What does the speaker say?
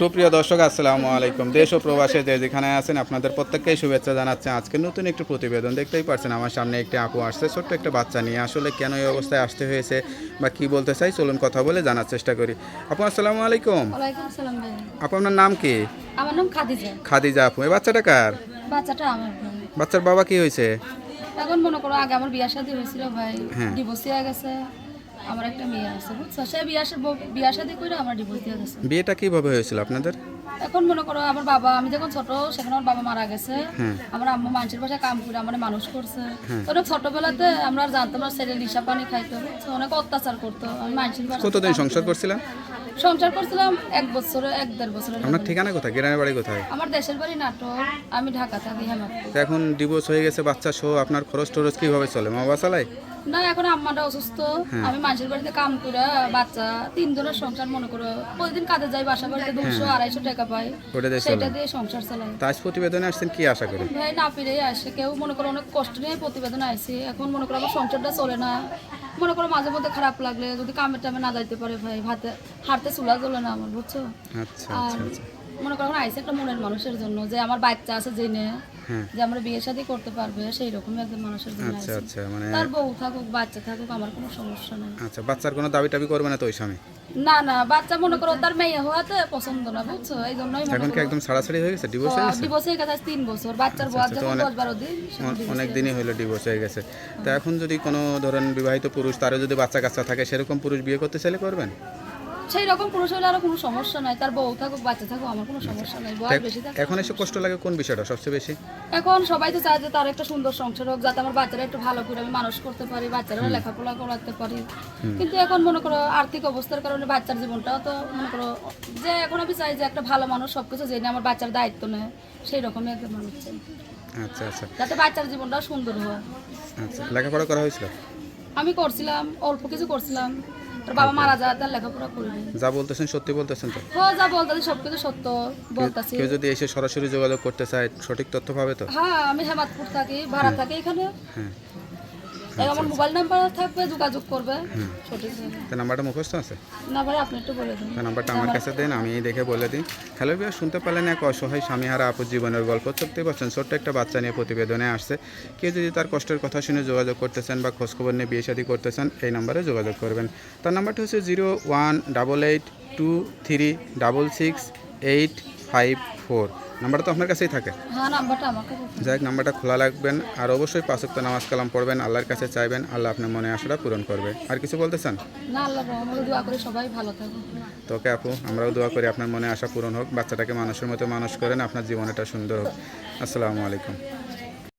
সুপ্রিয় দর্শক আসসালামু আলাইকুম। দেশ ও প্রবাসে যে যেখানে আছেন আপনাদের প্রত্যেককেই শুভেচ্ছা জানাচ্ছে। আজকে নতুন একটি প্রতিবেদন দেখতেই পারছেন আমার সামনে একটি আপু আসছে ছোট্ট একটা বাচ্চা নিয়ে। আসলে কেন এই অবস্থায় আসতে হয়েছে বা কি বলতে চাই চলুন কথা বলে জানার চেষ্টা করি। আপু আসসালামু আলাইকুম। আপু আপনার নাম কি? আমার নাম খাদিজা। খাদিজা আপু। এই বাচ্চাটা কার? বাচ্চাটা আমার। বাচ্চার বাবা কি হয়েছে? এখন মনে করো আগে আমার বিয়া শাদী হয়েছিল ভাই। হ্যাঁ। ডিভোর্স হয়ে গেছে। আমার একটা মেয়ে আছে, বুঝছ? সে বিয়া বিয়া শাদী করে আমার ডিভোর্স দিয়ে গেছে বিয়েটা কীভাবে হয়েছিল আপনাদের? এখন মনে করো আমার বাবা আমি যখন ছোট সেখানে আমার বাবা মারা গেছে। হ্যাঁ। আমার আম্মু মানুষের বাসায় কাম করে আমার মানুষ করছে। অনেক ছোটবেলাতে আমরা জানতাম না ছেলে লিসা পানি খাইতো অনেক অত্যাচার করতো। আমি মানুষের বাসায় কতদিন সংসার করছিলেন সংসার করছিলাম এক বছরে এক দেড় বছরের আপনার ঠিকানা কোথায়? গ্রামের বাড়ি কোথায়? আমার দেশের বাড়ি নাটক আমি ঢাকা থাকি হেমাত এখন ডিভোর্স হয়ে গেছে বাচ্চা সহ আপনার খরচ টরচ কীভাবে চলে? মা বাবা চালায়? না এখন আম্মাটা অসুস্থ। আমি মানুষের বাড়িতে কাম করে বাচ্চা তিন জনের সংসার মনে করো প্রতিদিন কাজে যাই বাসা বাড়িতে দুশো আড়াইশো টাকা পাই সেটা দিয়ে সংসার চালাই তা প্রতিবেদনে আসছেন কি আশা করি? ভাই না ফিরে আসে কেউ মনে করো অনেক কষ্ট নিয়ে প্রতিবেদন আসছে এখন মনে করো আমার সংসারটা চলে না। মনে করো মাঝে মধ্যে খারাপ লাগলে যদি কামের টামে না যাইতে পারে ভাই হাতে হাঁটতে চুলা চলে না আমার বুঝছ? আচ্ছা আর আচ্ছা আচ্ছা। মনে করো আইসে একটা মনের মানুষের জন্য যে আমার বাচ্চা আছে জেনে হ্যাঁ। যে আমরা বিয়ে শাদী করতে পারবে সেই রকম একজন মানুষের জন্য আচ্ছা আচ্ছা মানে তার বউ থাকুক বাচ্চা থাকুক আমার কোনো সমস্যা নেই। আচ্ছা বাচ্চার কোনো দাবি টাবি করবে না তো ওই স্বামী? না না বাচ্চা মনে করো তার মেয়ে হওয়াতে পছন্দ না বুঝছ? এই জন্যই এখন কি একদম সাড়াসাড়ি হয়ে গেছে? ডিভোর্স হয়ে গেছে? ডিভোর্স হয়ে গেছে তিন বছর। বাচ্চার বয়স আচ্ছা, যখন দশ বারো দিন অনেক দিনই হলো ডিভোর্স হয়ে গেছে। তো এখন যদি কোনো ধরেন বিবাহিত পুরুষ তারও যদি বাচ্চা কাচ্চা থাকে সেরকম পুরুষ বিয়ে করতে চাইলে করবেন? সেই রকম পুরুষ হলে আরও কোনো সমস্যা নাই। তার বউ থাকুক বাচ্চা থাকুক আমার কোনো সমস্যা নাই। বয়স বেশি থাকুক এখন এসে কষ্ট লাগে কোন বিষয়টা সবচেয়ে বেশি? এখন সবাই তো চায় যে তার একটা সুন্দর সংসার হোক যাতে আমার বাচ্চারা একটু ভালো করে আমি মানুষ করতে পারি বাচ্চারা লেখাপড়া করাতে পারি। কিন্তু এখন মনে করো আর্থিক অবস্থার কারণে বাচ্চার জীবনটাও তো মনে করো যে এখন আমি চাই যে একটা ভালো মানুষ সবকিছু জেনে আমার বাচ্চার দায়িত্ব নেয় সেই রকমই একটা মানুষ চাই। আচ্ছা আচ্ছা। যাতে বাচ্চার জীবনটাও সুন্দর হয়। আচ্ছা লেখাপড়া করা হয়েছিল? আমি করছিলাম অল্প কিছু করছিলাম। তোর বাবা মারা যায় তার লেখাপড়া করিনি যা বলতেছেন সত্যি বলতেছেন তো? হ্যাঁ যা বলতেছি সবকিছু সত্য বলতাছি। কেউ যদি এসে সরাসরি যোগাযোগ করতে চায় সঠিক তথ্য পাবে তো? হ্যাঁ আমি হেমাতপুর থাকি ভাড়া থাকি এখানে। হ্যাঁ। আমার মোবাইল নাম্বার থাকবে যোগাযোগ করবে। সঠিক। তা নাম্বারটা মুখস্থ আছে? না ভাই আপনি একটু বলে দিন। তা নাম্বারটা আমার কাছে দেন আমি দেখে বলে দিই। হ্যালো বিয়া শুনতে পারলেন এক অসহায় স্বামীহারা আপুর জীবনের গল্প। চলতে পারছেন ছোট্ট একটা বাচ্চা নিয়ে প্রতিবেদনে আসছে। কেউ যদি তার কষ্টের কথা শুনে যোগাযোগ করতেছেন বা খোঁজখবর নিয়ে বিয়ে শাদী করতেছেন এই নাম্বারে যোগাযোগ করবেন। তার নাম্বারটা হচ্ছে zero one double eight two three double six eight five four. নাম্বারটা তো আপনার কাছেই থাকে। হ্যাঁ নাম্বারটা আমার কাছে আছে। যাই হোক, নাম্বারটা খোলা রাখবেন আর অবশ্যই পাঁচক্ত নামাজ কালাম পড়বেন আল্লাহর কাছে চাইবেন আল্লাহ আপনার মনে আশাটা পূরণ করবে। আর কিছু বলতে চান? তো তোকে আপু আমরাও দোয়া করি আপনার মনে আশা পূরণ হোক বাচ্চাটাকে মানুষের মতো মানুষ করেন আপনার জীবনটা সুন্দর হোক। আসসালামু আলাইকুম।